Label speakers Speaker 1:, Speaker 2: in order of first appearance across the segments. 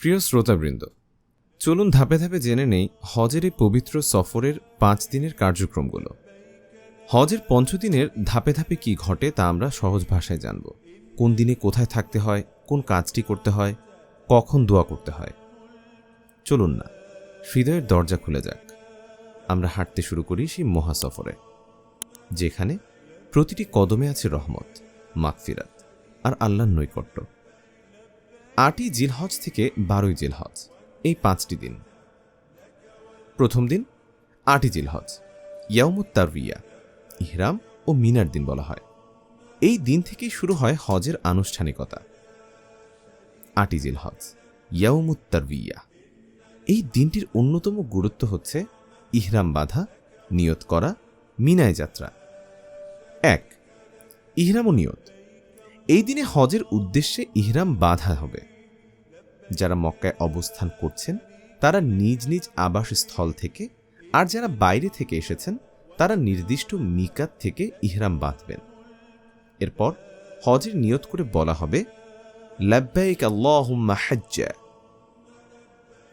Speaker 1: প্রিয় শ্রোতাবৃন্দ, চলুন ধাপে ধাপে জেনে নেই হজের এই পবিত্র সফরের পাঁচ দিনের কার্যক্রমগুলো। হজের পঞ্চদিনের ধাপে ধাপে কি ঘটে তা আমরা সহজ ভাষায় জানব। কোন দিনে কোথায় থাকতে হয়, কোন কাজটি করতে হয়, কখন দোয়া করতে হয়। চলুন না। হৃদয়ের দরজা খুলে যাক। আমরা হাঁটতে শুরু করি সেই মহাসফরে, যেখানে প্রতিটি কদমে আছে রহমত, মাগফিরাত আর আল্লাহর নৈকট্য। আটই জিলহজ থেকে বারোই জিলহজ, এই পাঁচটি দিন। প্রথম দিন, আটই জিলহজ, ইয়াউমুত তারবিয়া, ইহরাম ও মিনার দিন বলা হয়। এই দিন থেকেই শুরু হয় হজের আনুষ্ঠানিকতা। আটই জিলহজ, ইয়াউমুত তারবিয়া। এই দিনটির অন্যতম গুরুত্ব হচ্ছে ইহরাম বাঁধা নিয়ত করা মিনায় যাত্রা। এক, ইহরাম ও নিয়ত। এই দিনে হজের উদ্দেশ্যে ইহরাম বাঁধা হবে। যারা মক্কায় অবস্থান করছেন, তারা নিজ নিজ আবাসস্থল থেকে আর যারা বাইরে থেকে এসেছেন, তারা নির্দিষ্ট মিকাত থেকে ইহরাম বাঁধবেন। এরপর হজের নিয়ত করে বলা হবে, লাব্বাইক আল্লাহুম্মা হাজ্জা।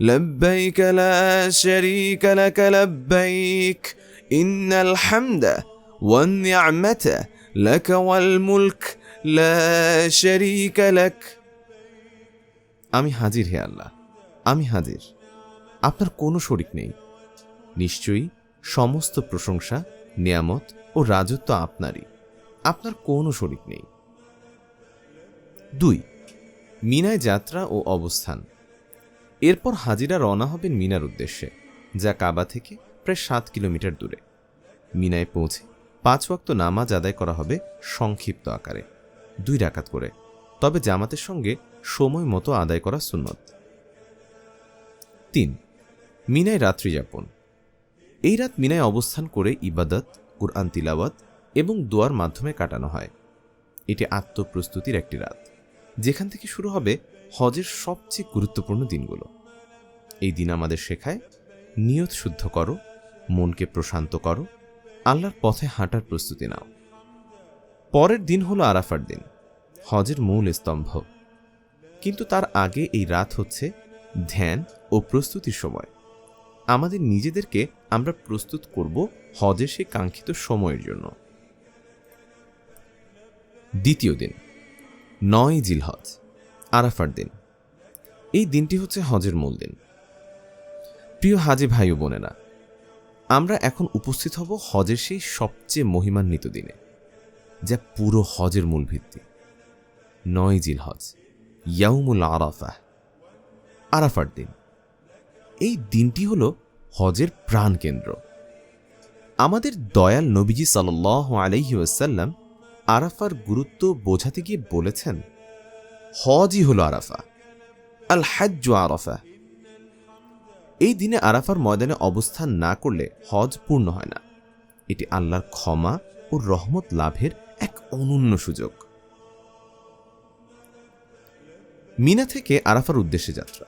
Speaker 1: لبيك لا شريك لك لبيك إن الحمد والنعمة لك والملك لا شريك لك আমি হাজির হে আল্লাহ আমি হাজির আপনার কোনো শরিক নেই নিশ্চয়ই সমস্ত প্রশংসা নিয়ামত ও রাজত্ব আপনারই আপনার কোনো শরিক নেই দুই মিনায় যাত্রা ও অবস্থান এরপর হাজিরা রওনা হবেন মিনার উদ্দেশ্যে, যা কাবা থেকে প্রায় সাত কিলোমিটার দূরে। মিনায় পৌঁছে পাঁচ ওয়াক্ত নামাজ আদায় করা হবে সংক্ষিপ্ত আকারে, দুই রাকাত করে, তবে জামাতের সঙ্গে সময় মতো আদায় করা সুন্নত। তিন, মিনায় রাত্রি যাপন। এই রাত মিনায় অবস্থান করে ইবাদত, কুরআন তিলাওয়াত এবং দোয়ার মাধ্যমে কাটানো হয়। এটি আত্মপ্রস্তুতির একটি রাত, যেখান থেকে শুরু হবে হজের সবচেয়ে গুরুত্বপূর্ণ দিনগুলো। এই দিন আমাদের শেখায়, নিয়ত শুদ্ধ করো, মনকে প্রশান্ত করো, আল্লাহর পথে হাঁটার প্রস্তুতি নাও। পরের দিন হলো আরাফার দিন, হজের মূল স্তম্ভ। কিন্তু তার আগে এই রাত হচ্ছে ধ্যান ও প্রস্তুতির সময়। আমাদের নিজেদেরকে আমরা প্রস্তুত করব হজের সেই কাঙ্ক্ষিত সময়ের জন্য। দ্বিতীয় দিন, নয় জিলহজ, আরাফার দিন। এই দিনটি হচ্ছে হজের মূল দিন। প্রিয় হাজি ভাই ও বোনেরা, আমরা এখন উপস্থিত হব হজের সেই সবচেয়ে মহিমান্বিত দিনে, যা পুরো হজের মূল ভিত্তি। নয় জিল হজ, ইয়াউমুল আরাফা আরাফার দিন। এই দিনটি হল হজের প্রাণকেন্দ্র আমাদের দয়াল নবীজি সাল আলহি ওয়াসাল্লাম আরাফার গুরুত্ব বোঝাতে গিয়ে বলেছেন, হজই হল আরাফা, আল হাজ্জু আরাফা এই দিনে আরাফার ময়দানে অবস্থান না করলে হজ পূর্ণ হয় না। এটি আল্লাহর ক্ষমা ও রহমত লাভের এক অনন্য সুযোগ। মিনা থেকে আরাফার উদ্দেশ্যে যাত্রা।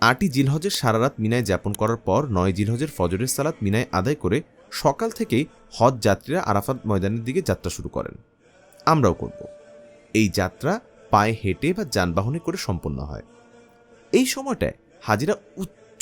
Speaker 1: আটই জিলহজের সারা রাত মিনায় যাপন করার পর নয় জিলহজের ফজরের সালাত মিনায় আদায় করে সকাল থেকেই হজ যাত্রীরা আরাফাত ময়দানের দিকে যাত্রা শুরু করেন। আমরাও করব। এই যাত্রা পায়ে হেঁটে বা যানবাহনে করে সম্পন্ন হয়। এই সময়টায় হাজিরা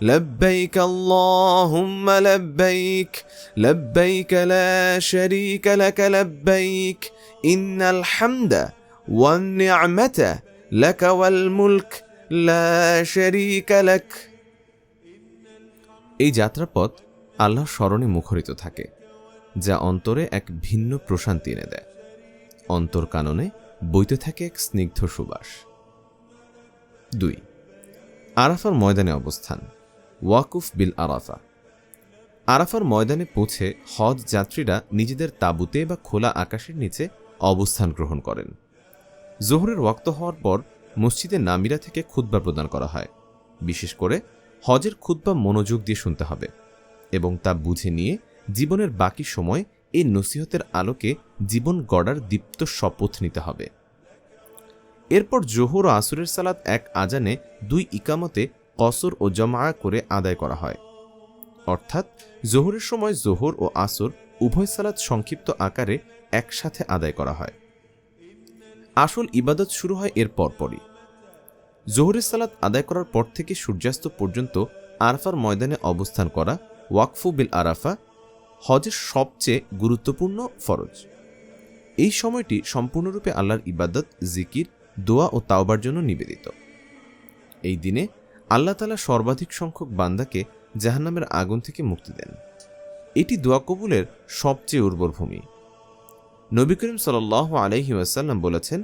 Speaker 1: لبيك اللهم لبيك لبيك لا شريك لك لبيك إن الحمد والنعمة لك والملك لا شريك لك এই যাত্রাপথ আল্লাহর স্মরণে মুখরিত থাকে যা অন্তরে এক ভিন্ন প্রশান্তি এনে দেয় অন্তর কাননে বইতে থাকে এক স্নিগ্ধ সুবাস দুই আরাফার ময়দানে অবস্থান ওয়াকুফ বিল আরাফা। আরাফার ময়দানে পৌঁছে হজ যাত্রীরা নিজেদের তাঁবুতে বা খোলা আকাশের নিচে অবস্থান গ্রহণ করেন। জোহরের ওয়াক্ত হওয়ার পর মসজিদে নামিরা থেকে খুতবা প্রদান করা হয়। বিশেষ করে হজের খুতবা মনোযোগ দিয়ে শুনতে হবে এবং তা বুঝে নিয়ে জীবনের বাকি সময় এই নসিহতের আলোকে জীবন গড়ার দীপ্ত শপথ নিতে হবে। এরপর জোহর ও আসুরের সালাত এক আজানে দুই ইকামতে কসর ও জমা করে আদায় করা হয়। অর্থাৎ, জোহরের সময় জোহর ও আসর উভয় সালাত সংক্ষিপ্ত আকারে একসাথে আদায় করা হয়। আসল ইবাদত শুরু হয় এর পরপরই। জোহরের সালাত আদায় করার পর থেকে সূর্যাস্ত পর্যন্ত আরাফার ময়দানে অবস্থান করা ওয়াকফু বিল আরাফা হজের সবচেয়ে গুরুত্বপূর্ণ ফরজ। এই সময়টি সম্পূর্ণরূপে আল্লাহর ইবাদত, জিকির, দোয়া ও তাওবার জন্য নিবেদিত। এই দিনে আল্লাহ তালা সর্বাধিক সংখ্যক বান্দাকে জাহান্নামের আগুন থেকে মুক্তি দেন। এটি দোয়া কবুলের সবচেয়ে উর্বর ভূমি। নবী করিম সাল আলহি ওয়াসাল্লাম বলেছেন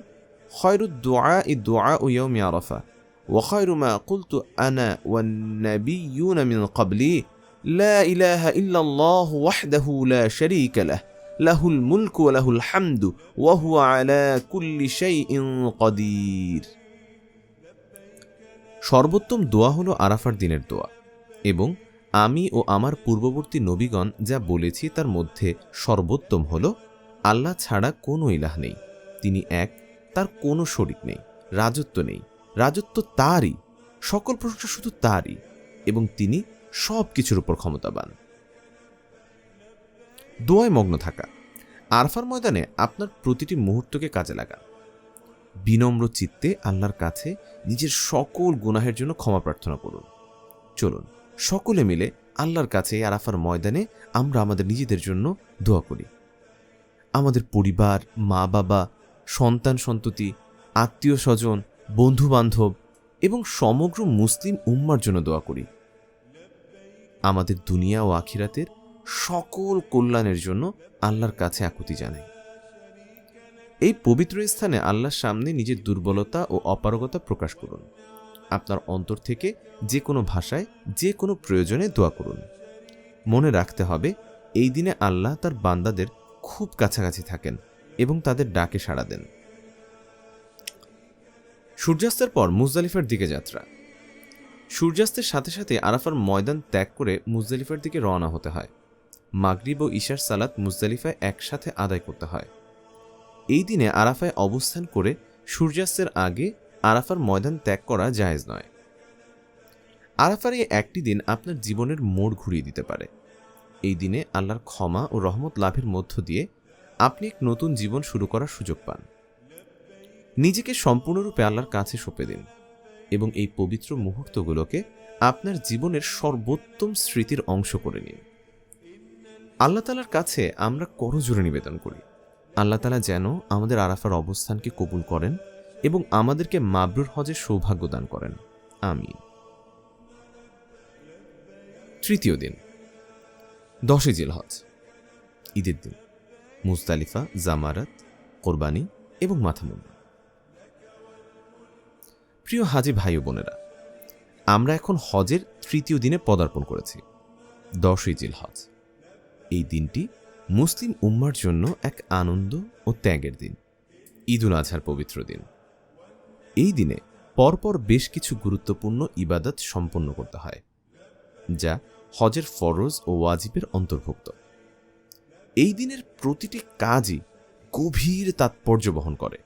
Speaker 1: খয়রু দোয়া ই দোয়া উয়ৌমি আরফা ওখয়রুমা কুলতু আনা ওয়ান্নাবি মিন ক্বাবলি, লা ইলাহা ইল্লাল্লাহু ওয়াহদাহু লা শারীকা লাহ, লাহুল মুলকু ওয়া লাহুল হামদু, ওয়া হুয়া আলা কুল্লি শাইইন কাদির সর্বোত্তম দোয়া হলো আরাফার দিনের দোয়া এবং আমি ও আমার পূর্ববর্তী নবীগণ যা বলেছি তার মধ্যে সর্বোত্তম হল, আল্লাহ ছাড়া কোনো ইলাহ নেই। তিনি এক, তার কোনো শরিক নেই, রাজত্ব নেই। রাজত্ব তারই, সকল প্রশংসা শুধু তারই এবং তিনি সব কিছুর উপর ক্ষমতাবান। দোয়ায় মগ্ন থাকা। আরফার ময়দানে আপনার প্রতিটি মুহূর্তকে কাজে লাগান। বিনম্র চিত্তে আল্লাহর কাছে নিজের সকল গুনাহের জন্য ক্ষমা প্রার্থনা করুন। চলুন, সকলে মিলে আল্লাহর কাছে আরাফার ময়দানে আমরা আমাদের নিজেদের জন্য দোয়া করি। আমাদের পরিবার মা বাবা সন্তান সন্ততি আত্মীয় স্বজন বন্ধু বান্ধব এবং সমগ্র মুসলিম উম্মার জন্য দোয়া করি। আমাদের দুনিয়া ও আখিরাতের সকল কল্যাণের জন্য আল্লাহর কাছে আকুতি জানাই। এই পবিত্র স্থানে আল্লাহর সামনে নিজের দুর্বলতা ও অপারগতা প্রকাশ করুন। আপনার অন্তর থেকে যে কোনো ভাষায়, যে কোনো প্রয়োজনে দোয়া করুন। মনে রাখতে হবে, এই দিনে আল্লাহ তার বান্দাদের খুব কাছাকাছি থাকেন এবং তাদের ডাকে সাড়া দেন। সূর্যাস্তের পর মুজদালিফার দিকে যাত্রা। সূর্যাস্তের সাথে সাথে আরাফার ময়দান ত্যাগ করে মুজদালিফার দিকে রওনা হতে হয়। মাগরিব ও ঈশার সালাত মুজদালিফায় একসাথে আদায় করতে হয়। এই দিনে আরাফায় অবস্থান করে সূর্যাস্তের আগে আরাফার ময়দান ত্যাগ করা জায়েজ নয়। আরাফার এই একটি দিন আপনার জীবনের মোড় ঘুরিয়ে দিতে পারে। এই দিনে আল্লাহর ক্ষমা ও রহমত লাভের মধ্য দিয়ে আপনি এক নতুন জীবন শুরু করার সুযোগ পান। নিজেকে সম্পূর্ণরূপে আল্লাহর কাছে সঁপে দিন এবং এই পবিত্র মুহূর্তগুলোকে আপনার জীবনের সর্বোত্তম স্মৃতির অংশ করে নিন। আল্লাহ তালার কাছে আমরা করজোরে নিবেদন করি। আল্লাহ তালা যেন আমাদের আরাফার অবস্থানকে কবুল করেন এবং আমাদেরকে মাবরুর হজের সৌভাগ্য দান করেন। আমিন। তৃতীয় দিন, দশই জিল হজ ঈদের দিন মুস্তালিফা জামারাত, কোরবানি এবং মাথামুন্ডা প্রিয় হাজি ভাই বোনেরা, আমরা এখন হজের তৃতীয় দিনে পদার্পণ করেছি, দশই জিল হজ এই দিনটি মুসলিম উম্মার জন্য এক আনন্দ ও ত্যাগের দিন। ঈদুল আজহার পবিত্র দিন। এই দিনে পরপর বেশ কিছু গুরুত্বপূর্ণ ইবাদত সম্পন্ন করতে হয়, যা হজের ফরজ ও ওয়াজিবের অন্তর্ভুক্ত। এই দিনের প্রতিটি কাজই গভীর তাৎপর্য বহন করে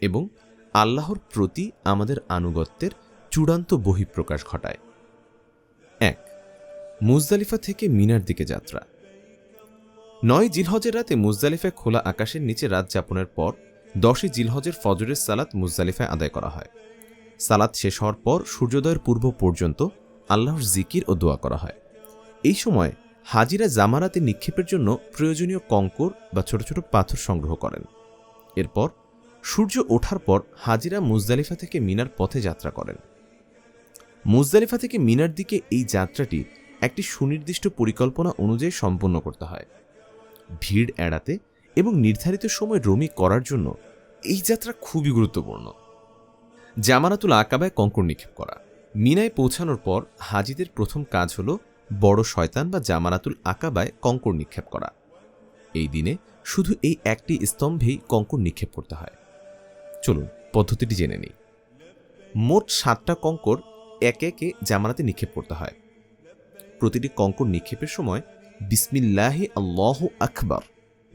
Speaker 1: এবং আল্লাহর প্রতি আমাদের আনুগত্যের চূড়ান্ত বহিঃপ্রকাশ ঘটায়। এক, মুজদালিফা থেকে মিনার দিকে যাত্রা। নয় জিলহজের রাতে মুজদালিফায় খোলা আকাশের নিচে রাত যাপনের পর দশই জিলহজের ফজরের সালাত মুজদালিফায় আদায় করা হয়। সালাত শেষ হওয়ার পর সূর্যোদয়ের পূর্ব পর্যন্ত আল্লাহর জিকির ও দোয়া করা হয়। এই সময় হাজিরা জামারাতে নিক্ষেপের জন্য প্রয়োজনীয় কঙ্কর বা ছোট ছোট পাথর সংগ্রহ করেন। এরপর সূর্য ওঠার পর হাজিরা মুজদালিফা থেকে মিনার পথে যাত্রা করেন। মুজদালিফা থেকে মিনার দিকে এই যাত্রাটি একটি সুনির্দিষ্ট পরিকল্পনা অনুযায়ী সম্পন্ন করতে হয়। ভিড় এড়াতে এবং নির্ধারিত সময় রমি করার জন্য এই যাত্রা খুবই গুরুত্বপূর্ণ। জামানাতুল আকাবায় কঙ্কর নিক্ষেপ করা। মিনায় পৌঁছানোর পর হাজিদের প্রথম কাজ হল বড় শয়তান বা জামানাতুল আকাবায় কঙ্কর নিক্ষেপ করা। এই দিনে শুধু এই একটি স্তম্ভেই কঙ্কর নিক্ষেপ করতে হয়। চলুন, পদ্ধতিটি জেনে নিই। মোট সাতটা কঙ্কর একে একে জামানাতে নিক্ষেপ করতে হয়। প্রতিটি কঙ্কর নিক্ষেপের সময় বিসমিল্লাহি আল্লাহ আকবার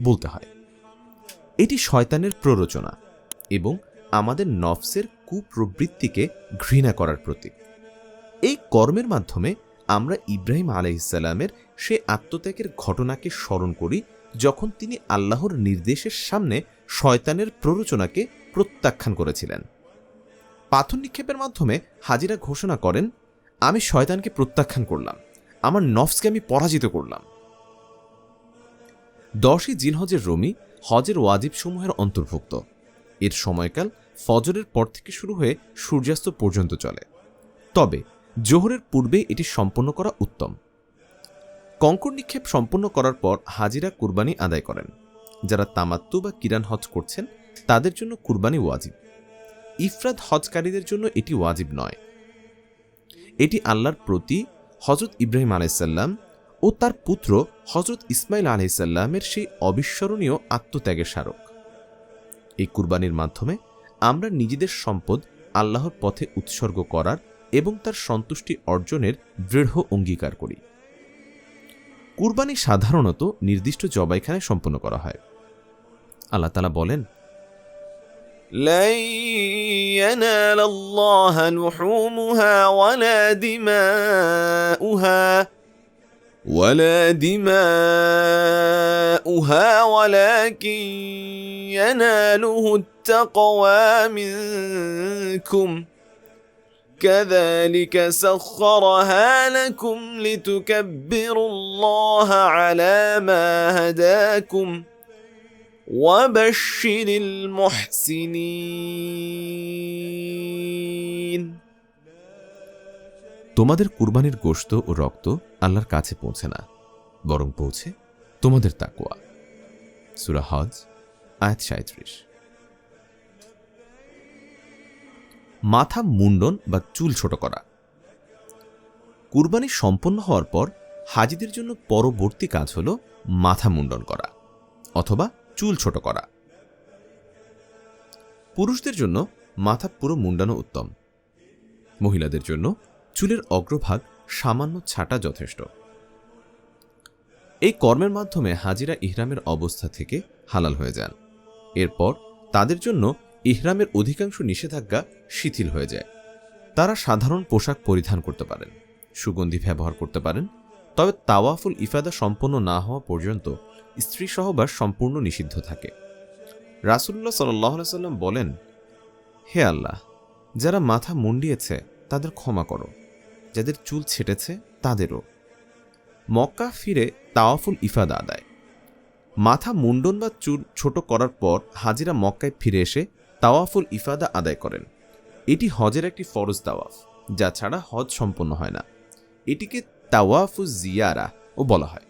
Speaker 1: বলতে হয়। এটি শয়তানের প্ররোচনা এবং আমাদের নফসের কুপ্রবৃত্তিকে ঘৃণা করার প্রতীক। এই কর্মের মাধ্যমে আমরা ইব্রাহিম আলাইসাল্লামের সে আত্মত্যাগের ঘটনাকে স্মরণ করি যখন তিনি আল্লাহর নির্দেশের সামনে শয়তানের প্ররোচনাকে প্রত্যাখ্যান করেছিলেন। পাথর নিক্ষেপের মাধ্যমে হাজিরা ঘোষণা করেন, আমি শয়তানকে প্রত্যাখ্যান করলাম। আমার নফসকে আমি পরাজিত করলাম। দশই জিনহজের রমি হজের ওয়াজিব সমূহের অন্তর্ভুক্ত। এর সময়কাল ফজরের পর থেকে শুরু হয়ে সূর্যাস্ত পর্যন্ত চলে। তবে জোহরের পূর্বে এটি সম্পন্ন করা উত্তম। কঙ্কর নিক্ষেপ সম্পন্ন করার পর হাজিরা কুরবানি আদায় করেন। যারা তামাত্তু বা কিরান হজ করছেন, তাদের জন্য কুরবানি ওয়াজিব। ইফরাদ হজকারীদের জন্য এটি ওয়াজিব নয়। এটি আল্লাহর প্রতি হজরত ইব্রাহিম আলাইসাল্লাম ও তার পুত্র হজরত ইসমাইল আলহিসাল্লামের সেই অবিস্মরণীয় আত্মত্যাগের স্মারক। এই কুরবানির মাধ্যমে আমরা নিজেদের সম্পদ আল্লাহর পথে উৎসর্গ করার এবং তার সন্তুষ্টি অর্জনের দৃঢ় অঙ্গীকার করি। কুরবানি সাধারণত নির্দিষ্ট জবাইখানায় সম্পন্ন করা হয়। আল্লাহ তালা বলেন
Speaker 2: উহা ولا دماؤها ولكن يناله التقوى منكم. كذلك سخرها لكم لتكبروا الله على ما هداكم وبشر المحسنين.
Speaker 1: তোমাদের কুরবানির গোশত ও রক্ত আল্লাহর কাছে পৌঁছে না, বরং পৌঁছে তোমাদের তাকুয়া সুরা হজ, আয়াত সাঁত্রিশ। মাথা মুন্ডন বা চুল ছোট করা। কুরবানি সম্পন্ন হওয়ার পর হাজিদের জন্য পরবর্তী কাজ হল মাথা মুন্ডন করা অথবা চুল ছোট করা। পুরুষদের জন্য মাথা পুরো মুন্ডানো উত্তম। মহিলাদের জন্য চুলের অগ্রভাগ সামান্য ছাটা যথেষ্ট। এই কর্মের মাধ্যমে হাজিরা ইহরামের অবস্থা থেকে হালাল হয়ে যান। এরপর তাদের জন্য ইহরামের অধিকাংশ নিষেধাজ্ঞা শিথিল হয়ে যায়। তারা সাধারণ পোশাক পরিধান করতে পারেন, সুগন্ধি ব্যবহার করতে পারেন, তবে তাওয়াফুল ইফাদা সম্পন্ন না হওয়া পর্যন্ত স্ত্রী সহবাস সম্পূর্ণ নিষিদ্ধ থাকে। রাসুল্লাহ সাল্লাহ সাল্লাম বলেন, হে আল্লাহ, যারা মাথা মুন্ডিয়েছে তাদের ক্ষমা করো। যাদের চুল ছেটেছে, তাদেরও। মক্কা ফিরে তাওয়াফুল ইফাদা আদায়। মাথা মুন্ডন বা চুল ছোট করার পর হাজিরা মক্কায় ফিরে এসে তাওয়াফুল ইফাদা আদায় করেন। এটি হজের একটি ফরজ তাওয়াফ, যা ছাড়া হজ সম্পন্ন হয় না। এটিকে তাওয়াফু জিয়ারা ও বলা হয়।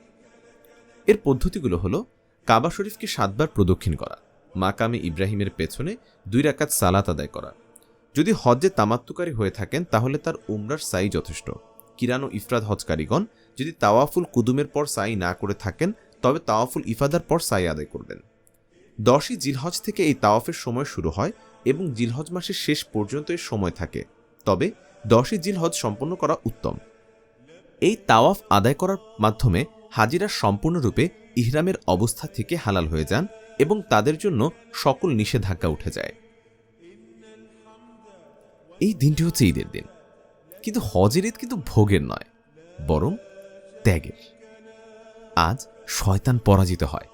Speaker 1: এর পদ্ধতিগুলো হলো, কাবা শরীফকে সাতবার প্রদক্ষিণ করা, মাকামে ইব্রাহিমের পেছনে দুই রাকাত সালাত আদায় করা যদি হজ্জে তামাত্তুকারী হয়ে থাকেন, তাহলে তার উমরার সাই যথেষ্ট। কিরান ইফরাদ হজকারীগণ, যদি তাওয়াফুল কুদুমের পর সাই না করে থাকেন, তবে তাওয়াফুল ইফাদার পর সাই আদায় করবেন। দশই জিলহজ থেকে এই তাওয়াফের সময় শুরু হয় এবং জিলহজ মাসের শেষ পর্যন্ত এর সময় থাকে। তবে দশই জিলহজ সম্পন্ন করা উত্তম। এই তাওয়াফ আদায় করার মাধ্যমে হাজিরা সম্পূর্ণরূপে ইহরামের অবস্থা থেকে হালাল হয়ে যান এবং তাদের জন্য সকল নিষেধাজ্ঞা উঠে যায়। এই দিনটি হচ্ছে ঈদের দিন। কিন্তু হজের ঈদ কিন্তু ভোগের নয়, বরং ত্যাগের। আজ শয়তান পরাজিত হয়,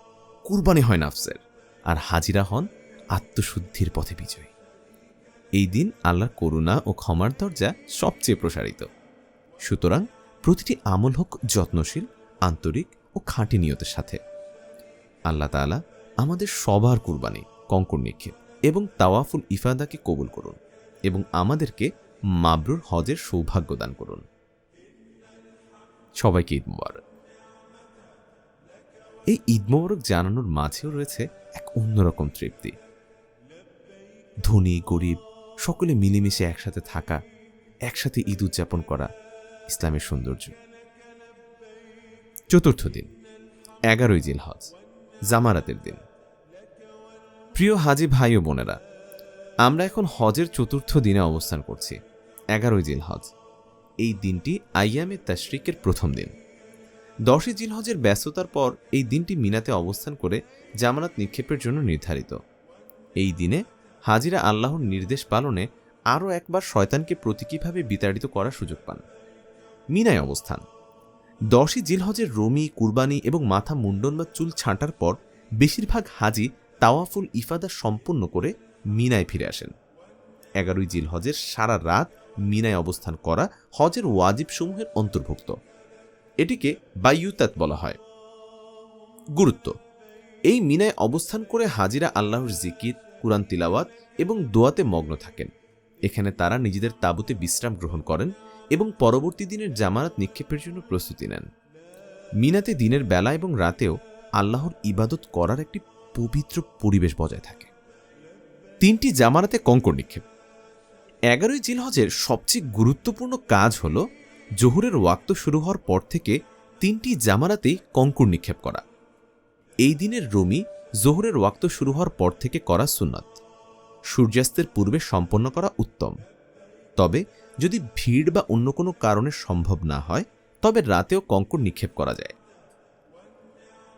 Speaker 1: কুরবানি হয় নাফসের, আর হাজিরা হন আত্মশুদ্ধির পথে বিজয়ী। এই দিন আল্লাহর করুণা ও ক্ষমার দরজা সবচেয়ে প্রসারিত। সুতরাং প্রতিটি আমল হোক যত্নশীল, আন্তরিক ও খাঁটি নিয়তের সাথে। আল্লাহ তাআলা আমাদের সবার কুরবানি, কঙ্কর নিক্ষেপ এবং তাওয়াফুল ইফাদাকে কবুল করুন। এবং আমাদেরকে মাবরুর হজের সৌভাগ্য দান করুন। সবাইকে ঈদ মোবারক। এই ঈদ মোবারক জানানোর মাঝেও রয়েছে এক অন্যরকম তৃপ্তি। ধনী, গরিব, সকলে মিলেমিশে একসাথে থাকা, একসাথে ঈদ উদযাপন করা ইসলামের সৌন্দর্য। চতুর্থ দিন, এগারোই জিল হজ জামারাতের দিন। প্রিয় হাজি ভাই ও বোনেরা আমরা এখন হজের চতুর্থ দিনে অবস্থান করছি, এগারোই জিল হজ এই দিনটি আইয়ামে তাশরিকের প্রথম দিন। দশই জিল হজের ব্যস্ততার পর এই দিনটি মিনাতে অবস্থান করে জামানাত নিক্ষেপের জন্য নির্ধারিত। এই দিনে হাজিরা আল্লাহর নির্দেশ পালনে আরও একবার শয়তানকে প্রতীকীভাবে বিতাড়িত করার সুযোগ পান। মিনায় অবস্থান। দশই জিলহজের রমি, কুরবানি এবং মাথা মুন্ডন বা চুল ছাঁটার পর বেশিরভাগ হাজি তাওয়াফুল ইফাদা সম্পন্ন করে মিনায় ফিরে আসেন। এগারোই জিলহজের সারা রাত মিনায় অবস্থান করা হজের ওয়াজিব সমূহের অন্তর্ভুক্ত। এটিকে বায়ুতাত বলা হয়। গুরুত্ব, এই মিনায় অবস্থান করে হাজিরা আল্লাহর জিকির, কুরআন তিলাওয়াত এবং দোয়াতে মগ্ন থাকেন। এখানে তারা নিজেদের তাবুতে বিশ্রাম গ্রহণ করেন এবং পরবর্তী দিনের জামানত নিক্ষেপের জন্য প্রস্তুতি নেন। মিনাতে দিনের বেলা এবং রাতেও আল্লাহর ইবাদত করার একটি পবিত্র পরিবেশ বজায় থাকে। তিনটি জামানাতে কঙ্কর নিক্ষেপ। এগারোই জিলহজের সবচেয়ে গুরুত্বপূর্ণ কাজ হল, জোহরের ওয়াক্ত শুরু হওয়ার পর থেকে তিনটি জামানাতেই কঙ্কর নিক্ষেপ করা। এই দিনের রমি জোহরের ওয়াক্ত শুরু হওয়ার পর থেকে করা সুন্নত। সূর্যাস্তের পূর্বে সম্পন্ন করা উত্তম। তবে যদি ভিড় বা অন্য কোনো কারণে সম্ভব না হয়, তবে রাতেও কঙ্কর নিক্ষেপ করা যায়।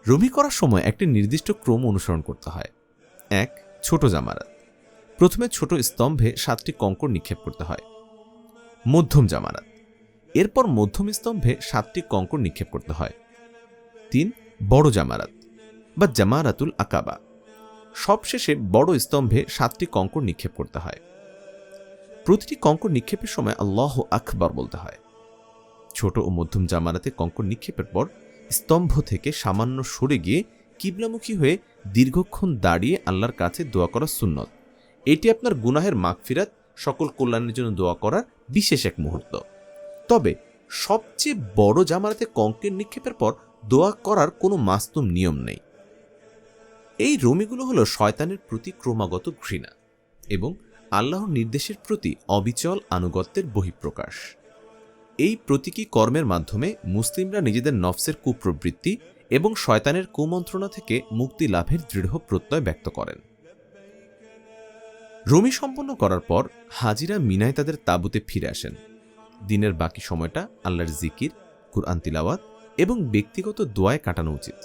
Speaker 1: রমি করার সময় একটি নির্দিষ্ট ক্রম অনুসরণ করতে হয়। এক, ছোট জামারাত প্রথমে ছোট স্তম্ভে সাতটি কঙ্কর নিক্ষেপ করতে হয়। মধ্যম জামানাত। এরপর মধ্যম স্তম্ভে সাতটি কঙ্কর নিক্ষেপ করতে হয়। তিন, বড় জামারাত বা জামারাতুল আকাবা। সবশেষে বড় স্তম্ভে সাতটি কঙ্কর নিক্ষেপ করতে হয়। প্রতিটি কঙ্কর নিক্ষেপের সময় আল্লাহ আকবার বলতে হয়। ছোট ও মধ্যম জামারাতে কঙ্কর নিক্ষেপের পর স্তম্ভ থেকে সামান্য সরে গিয়ে কিবলামুখী হয়ে দীর্ঘক্ষণ দাঁড়িয়ে আল্লাহর কাছে দোয়া করা সুন্নত। এটি আপনার গুনাহের মাগফিরাত সকল কল্যাণের জন্য দোয়া করার বিশেষ এক মুহূর্ত। তবে সবচেয়ে বড় জামারাতে কঙ্কের নিক্ষেপের পর দোয়া করার কোনো মাস্তুম নিয়ম নেই। এই রমিগুলো হলো শয়তানের প্রতি ক্রমাগত ঘৃণা এবং আল্লাহর নির্দেশের প্রতি অবিচল আনুগত্যের বহিঃপ্রকাশ। এই প্রতীকী কর্মের মাধ্যমে মুসলিমরা নিজেদের নফসের কুপ্রবৃত্তি এবং শয়তানের কুমন্ত্রণা থেকে মুক্তি লাভের দৃঢ় প্রত্যয় ব্যক্ত করেন। রমি সম্পন্ন করার পর হাজিরা মিনায় তাদের তাঁবুতে ফিরে আসেন। দিনের বাকি সময়টা আল্লাহর জিকির, কুরআন তিলাওয়াত এবং ব্যক্তিগত দোয়ায় কাটানো উচিত।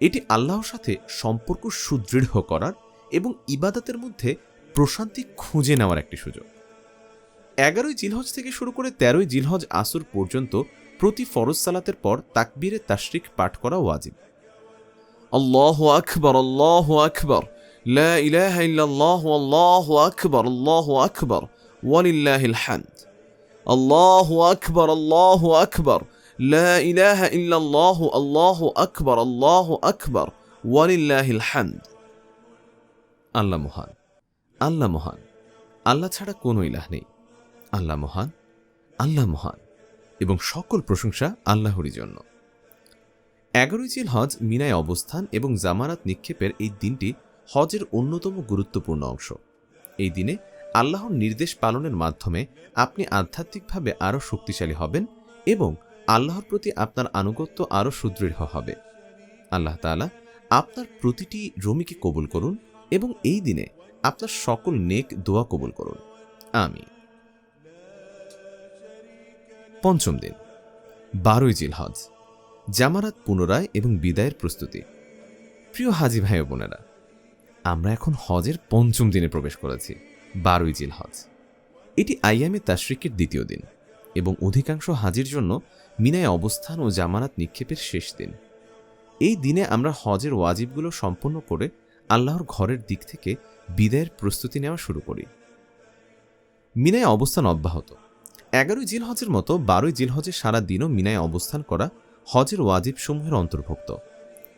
Speaker 1: এটি আল্লাহর সাথে সম্পর্ক সুদৃঢ় করার এবং ইবাদতের মধ্যে প্রশান্তি খুঁজে নেওয়ার একটি সুযোগ। এগারোই জিলহজ থেকে শুরু করে তেরোই জিলহজ আসর পর্যন্ত প্রতি ফরজ সালাতের পর তাকবীরে তাশরিক পাঠ করা ওয়াজিব।
Speaker 2: আল্লাহ আকবর আল্লাহ আকবর। لا إله إلا الله والله أكبر الله أكبر ولله الحمد الله أكبر الله أكبر لا إله إلا الله الله أكبر الله أكبر ولله الحمد
Speaker 1: আল্লাহ মহান আল্লাহ মহান আল্লাহ ছাড়া কোনো ইলাহ নেই আল্লাহ মহান আল্লাহ মহান এবং সকল প্রশংসা আল্লাহরই জন্য এগারোই জিল হজ মিনায় অবস্থান এবং জামানাত নিক্ষেপের এই দিনটি হজের অন্যতম গুরুত্বপূর্ণ অংশ। এই দিনে আল্লাহর নির্দেশ পালনের মাধ্যমে আপনি আধ্যাত্মিকভাবে আরও শক্তিশালী হবেন এবং আল্লাহর প্রতি আপনার আনুগত্য আরও সুদৃঢ় হবে। আল্লাহ তাআলা আপনার প্রতিটি রমিকে কবুল করুন এবং এই দিনে আপনার সকল নেক দোয়া কবুল করুন। আমি পঞ্চম দিন, বারোই জিলহজ, জামারাত পুনরায় এবং বিদায়ের প্রস্তুতি। প্রিয় হাজি ভাই বোনেরা আমরা এখন হজের পঞ্চম দিনে প্রবেশ করেছি, বারোই জিল হজ এটি আইয়ামে তাশরিকের দ্বিতীয় দিন এবং অধিকাংশ হাজির জন্য মিনায় অবস্থান ও জামানাত নিক্ষেপের শেষ দিন। এই দিনে আমরা হজের ওয়াজিবগুলো সম্পন্ন করে আল্লাহর ঘরের দিক থেকে বিদায়ের প্রস্তুতি নেওয়া শুরু করি। মিনায় অবস্থান অব্যাহত। এগারোই জিল হজের মতো বারোই জিল হজে সারা দিনও মিনায় অবস্থান করা হজের ওয়াজিব সমূহের অন্তর্ভুক্ত।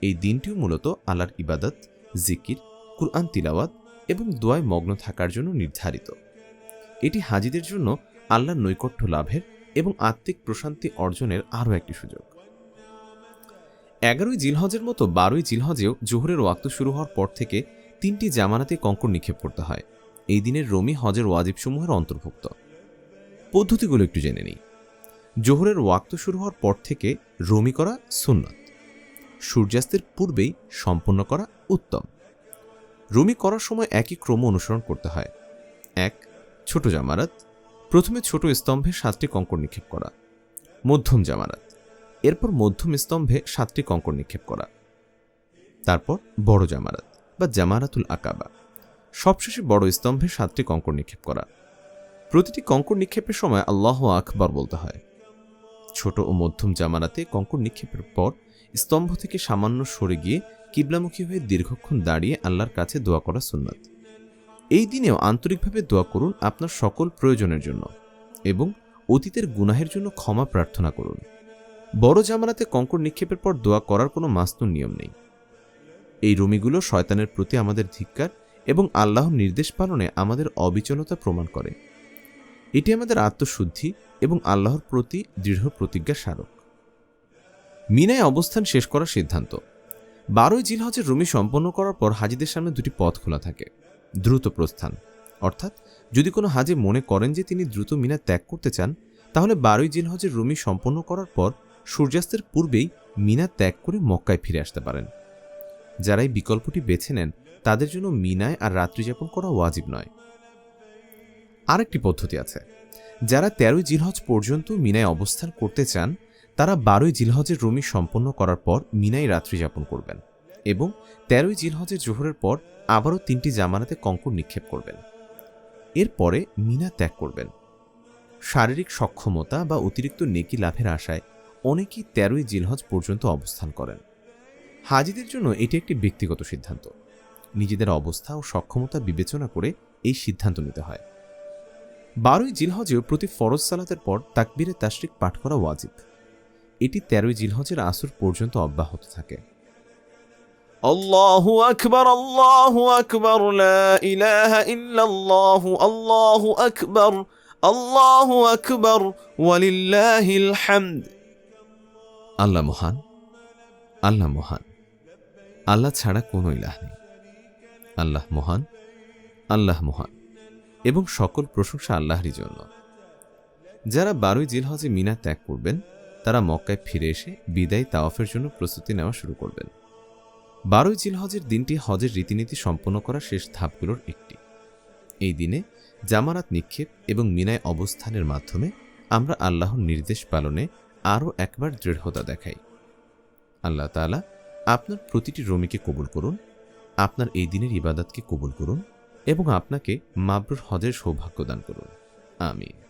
Speaker 1: এই দিনটিও মূলত আল্লাহর ইবাদত, জিকির কুরআন তিলাওয়াত এবং দোয়ায় মগ্ন থাকার জন্য নির্ধারিত। এটি হাজিদের জন্য আল্লাহর নৈকট্য লাভের এবং আত্মিক প্রশান্তি অর্জনের আরও একটি সুযোগ। এগারোই জিলহজের মতো বারোই জিলহজেও জোহরের ওয়াক্ত শুরু হওয়ার পর থেকে তিনটি জামানাতে কঙ্কর নিক্ষেপ করতে হয়। এই দিনের রমি হজের ওয়াজিবসমূহের অন্তর্ভুক্ত। পদ্ধতিগুলো একটু জেনে নিই। জোহরের ওয়াক্ত শুরু হওয়ার পর থেকে রমি করা সুন্নত। সূর্যাস্তের পূর্বেই সম্পন্ন করা উত্তম। রমি করার সময় একই ক্রম অনুসরণ করতে হয়। এক, ছোট জামারাত প্রথমে ছোট স্তম্ভে সাতটি কঙ্কর নিক্ষেপ করা। মধ্যম জামারাত এরপর মধ্যম স্তম্ভে সাতটি কঙ্কর নিক্ষেপ করা। তারপর বড় জামারাত বা জামারাতুল আকাবা। সবশেষে বড় স্তম্ভে সাতটি কঙ্কর নিক্ষেপ করা। প্রতিটি কঙ্কর নিক্ষেপের সময় আল্লাহ আকবার বলতে হয়। ছোট ও মধ্যম জামারাতে কঙ্কর নিক্ষেপের পর স্তম্ভ থেকে সামান্য সরে গিয়ে কিবলামুখী হয়ে দীর্ঘক্ষণ দাঁড়িয়ে আল্লাহর কাছে দোয়া করা সুন্নাত। এই দিনেও আন্তরিকভাবে দোয়া করুন আপনার সকল প্রয়োজনের জন্য এবং অতীতের গুনাহের জন্য ক্ষমা প্রার্থনা করুন। বড় জামানাতে কঙ্কর নিক্ষেপের পর দোয়া করার কোনো মাস্তুর নিয়ম নেই। এই রুমিগুলো শয়তানের প্রতি আমাদের ধিক্কার এবং আল্লাহর নির্দেশ পালনে আমাদের অবিচলতা প্রমাণ করে। এটি আমাদের আত্মশুদ্ধি এবং আল্লাহর প্রতি দৃঢ় প্রতিজ্ঞা স্মারক। মিনায় অবস্থান শেষ করার সিদ্ধান্ত। বারোই জিলহজের রুমি সম্পন্ন করার পর হাজিদের সামনে দুটি পথ খোলা থাকে। দ্রুত প্রস্থান। অর্থাৎ, যদি কোনো হাজি মনে করেন যে তিনি দ্রুত মিনা ত্যাগ করতে চান, তাহলে বারোই জিলহজের রুমি সম্পন্ন করার পর সূর্যাস্তের পূর্বেই মিনা ত্যাগ করে মক্কায় ফিরে আসতে পারেন। যারা এই বিকল্পটি বেছে নেন, তাদের জন্য মিনায় আর রাত্রিযাপন করা ওয়াজিব নয়। আরেকটি পদ্ধতি আছে। যারা তেরোই জিলহজ পর্যন্ত মিনায় অবস্থান করতে চান তারা বারোই জিলহজের রুমি সম্পন্ন করার পর মিনায় রাত্রি যাপন করবেন এবং তেরোই জিলহজের জোহরের পর আবারও তিনটি জামানাতে কঙ্কর নিক্ষেপ করবেন। এরপরে মিনা ত্যাগ করবেন। শারীরিক সক্ষমতা বা অতিরিক্ত নেকি লাভের আশায় অনেকেই তেরোই জিলহজ পর্যন্ত অবস্থান করেন। হাজিদের জন্য এটি একটি ব্যক্তিগত সিদ্ধান্ত। নিজেদের অবস্থা ও সক্ষমতা বিবেচনা করে এই সিদ্ধান্ত নিতে হয়। বারোই জিলহজেও প্রতি ফরজ সালাতের পর তাকবীরে তাশরিক পাঠ করা ওয়াজিব। এটি তেরোই জিলহজের আসর পর্যন্ত অব্যাহত থাকে।
Speaker 2: আল্লাহু আকবর, আল্লাহু আকবার আকবর ইলাহা ইল্লাল্লাহু, আল্লাহু আকবার, আল্লাহু আকবর, ওয়ালিল্লাহিল হামদ।
Speaker 1: আল্লাহ মহান আল্লাহ মহান, আল্লাহ ছাড়া কোনো ইলাহ নেই। আল্লাহ মহান আল্লাহ মহান, এবং সকল প্রশংসা আল্লাহরই জন্য। যারা বারোই জিলহজে মিনা ত্যাগ করবেন তারা মক্কায় ফিরে এসে বিদায় তাওয়াফের জন্য প্রস্তুতি নেওয়া শুরু করবেন। বারোই জিলহজের দিনটি হজের রীতিনীতি সম্পন্ন করা শেষ ধাপগুলোর একটি। এই দিনে জামারাত নিক্ষেপ এবং মিনায় অবস্থানের মাধ্যমে আমরা আল্লাহর নির্দেশ পালনে আরও একবার দৃঢ়তা দেখাই। আল্লাহ তাআলা আপনার প্রতিটি রমিকে কবুল করুন, আপনার এই দিনের ইবাদতকে কবুল করুন এবং আপনাকে মাবরুর হজের সৌভাগ্য দান করুন। আমিন।